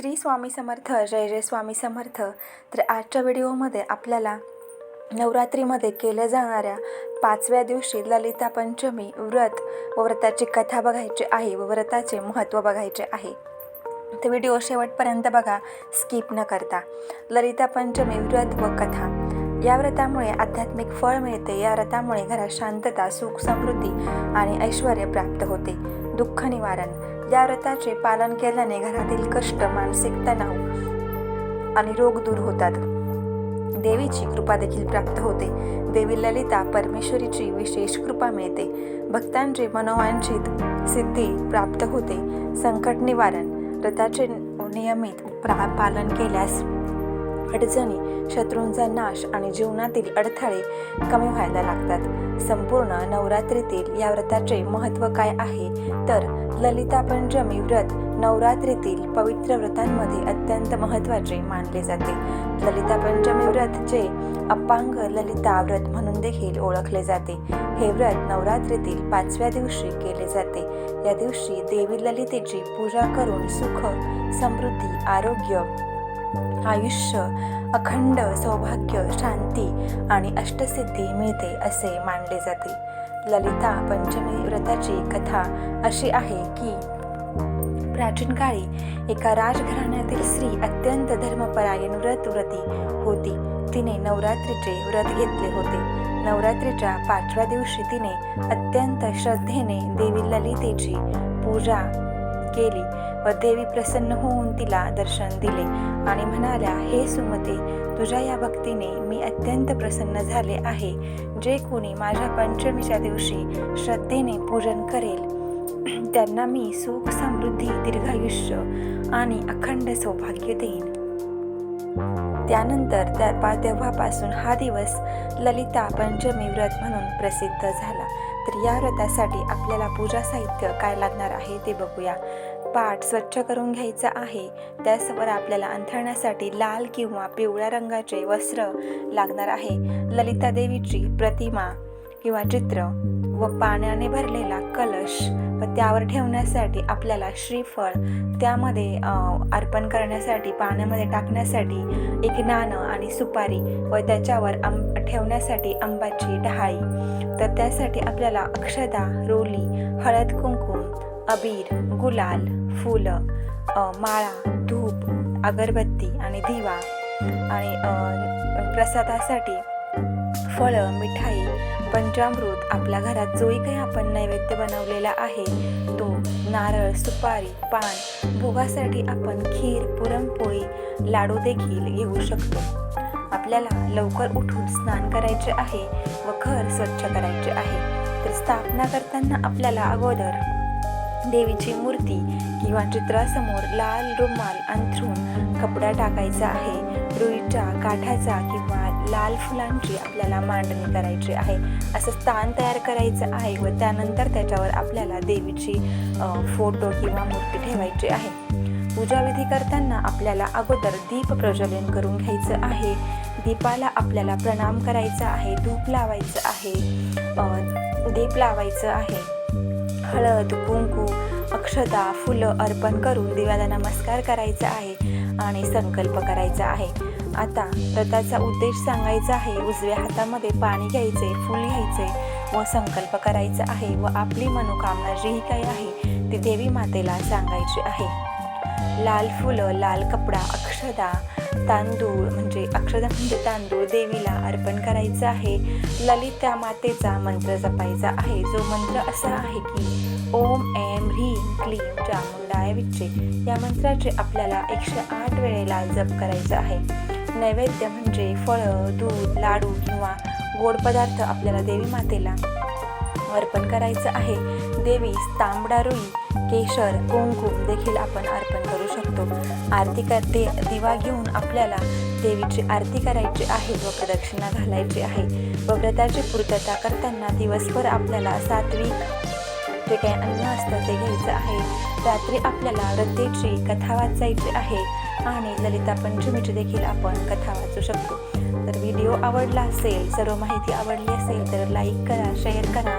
श्री स्वामी समर्थ जय जय स्वामी समर्थ. तर आजच्या व्हिडिओमध्ये आपल्याला नवरात्रीमध्ये केल्या जाणाऱ्या पाचव्या दिवशी ललिता पंचमी व्रत व व्रताची कथा बघायची आहे व व्रताचे महत्त्व बघायचे आहे. तर व्हिडिओ शेवटपर्यंत बघा स्किप न करता. ललिता पंचमी व्रत व कथा. या व्रतामुळे आध्यात्मिक फळ मिळते. या व्रतामुळे घरात शांतता सुख समृद्धी आणि ऐश्वर प्राप्त होते. दुःख निवारण. या व्रताचे पालन केल्याने घरातील कष्ट मानसिक तणाव आणि रोग दूर होतात. देवीची कृपा देखील प्राप्त होते. देवी ललिता परमेश्वरीची विशेष कृपा मिळते. भक्तांची मनोवांछित सिद्धी प्राप्त होते. संकट निवारण व्रताचे नियमित प्रा पालन केल्यास अडचणी शत्रूंचा नाश आणि जीवनातील अडथळे कमी व्हायला लागतात. संपूर्ण नवरात्रीतील या व्रताचे महत्त्व काय आहे? तर ललिता पंचमी व्रत नवरात्रीतील पवित्र व्रतांमध्ये अत्यंत महत्त्वाचे मानले जाते. ललिता पंचमी व्रत जे अपांग ललिता व्रत म्हणून देखील ओळखले जाते. हे व्रत नवरात्रीतील पाचव्या दिवशी केले जाते. या दिवशी देवी ललितेची पूजा करून सुख समृद्धी आरोग्य आयुष्य अखंड सौभाग्य शांती आणि अष्टसिद्धी मिळते असे मानले जाते. ललिता पंचमी व्रताची कथा अशी आहे की प्राचीन काळी एका राजघराण्यातील स्त्री अत्यंत धर्मपरायण व्रत व्रती होती. तिने नवरात्रीचे व्रत घेतले होते. नवरात्रीच्या पाचव्या दिवशी तिने अत्यंत श्रद्धेने देवी ललितेची पूजा केली व देवी प्रसन्न होऊन तिला दर्शन दिले आणि म्हणाल्या हे सुमते तुझ्या या भक्तीने मी अत्यंत प्रसन्न झाले आहे जे कोणी माझ्या पंचमीच्या दिवशी श्रद्धेने पूजन करेल त्यांना मी सुख समृद्धी दीर्घायुष्य आणि अखंड सौभाग्य देईन. त्यानंतर त्या तेव्हापासून हा दिवस ललिता पंचमी व्रत म्हणून प्रसिद्ध झाला. तर या व्रतासाठी आपल्याला पूजा साहित्य काय लागणार आहे ते बघूया. पाठ स्वच्छ करून घ्यायचा आहे. त्यासवर आपल्याला अंथरण्यासाठी लाल किंवा पिवळ्या रंगाचे वस्त्र लागणार आहे. ललिता देवीची प्रतिमा किंवा चित्र व पाण्याने भरलेला कलश व त्यावर ठेवण्यासाठी आपल्याला श्रीफळ त्यामध्ये अर्पण करण्यासाठी पाण्यामध्ये टाकण्यासाठी एक नाणं आणि सुपारी व त्याच्यावर आंब ठेवण्यासाठी आंबाची ढाळी. तर त्यासाठी आपल्याला अक्षदा रोली हळद कुंकुम अबीर गुलाल फुलं माळा धूप अगरबत्ती आणि दिवा आणि प्रसादासाठी फळं मिठाई पंचामृत आपल्या घरात जोही काही आपण नैवेद्य बनवलेला आहे तो नारळ सुपारी पान भोगासाठी आपण खीर पुरणपोळी लाडू देखील घेऊ शकतो. आपल्याला लवकर उठून स्नान करायचे आहे व घर स्वच्छ करायचे आहे. तर स्थापना करताना आपल्याला अगोदर देवीची मूर्ती किंवा चित्रासमोर लाल रुमाल अंथरून कपडा टाकायचा आहे. रुईच्या काठाचा किंवा लाल फुलांची आपल्याला मांडणी करायची आहे. असं स्थान तयार करायचं आहे व त्यानंतर त्याच्यावर आपल्याला देवीची फोटो किंवा मूर्ती ठेवायची आहे. पूजाविधी करताना आपल्याला अगोदर दीप प्रज्वलन करून घ्यायचं आहे. दीपाला आपल्याला प्रणाम करायचा आहे धूप लावायचं आहे दीप लावायचं आहे. हळद कुंकू अक्षता फुलं अर्पण करून देवाला नमस्कार करायचा आहे आणि संकल्प करायचा आहे. आता व्रताचा उद्देश सांगायचा आहे. उजव्या हातामध्ये पाणी घ्यायचे फूल घ्यायचे व संकल्प करायचा आहे व आपली मनोकामना जी काही आहे ती देवी मातेला सांगायची आहे. लाल फुलं लाल कपडा अक्षदा तांदूळ म्हणजे अक्षदा म्हणजे तांदूळ देवीला अर्पण करायचं आहे. ललिता मातेचा मंत्र जपायचा आहे. जो मंत्र असा आहे की ओम एम ह्रीम क्लीम चामुंडाय विच्चे. या मंत्राचे आपल्याला एकशे आठ वेळेला जप करायचं आहे. नैवेद्य म्हणजे फळं दूध लाडू किंवा गोड पदार्थ आपल्याला देवी मातेला अर्पण करायचं आहे. देवी तांबडारुई केशर कुंकुम देखील आपण अर्पण करू शकतो. आरती करते दिवा घेऊन आपल्याला देवीची आरती करायची आहे व प्रदक्षिणा घालायची आहे. व व्रताची पूर्तता करताना दिवसभर आपल्याला सात्विक जे काही अन्न असतं ते घ्यायचं आहे. रात्री आपल्याला रतेची कथा वाचायची आहे आणि ललिता पंचमीची देखील आपण कथा वाचू शकतो. तर व्हिडिओ आवडला असेल सर्व माहिती आवडली असेल तर लाईक करा शेअर करा.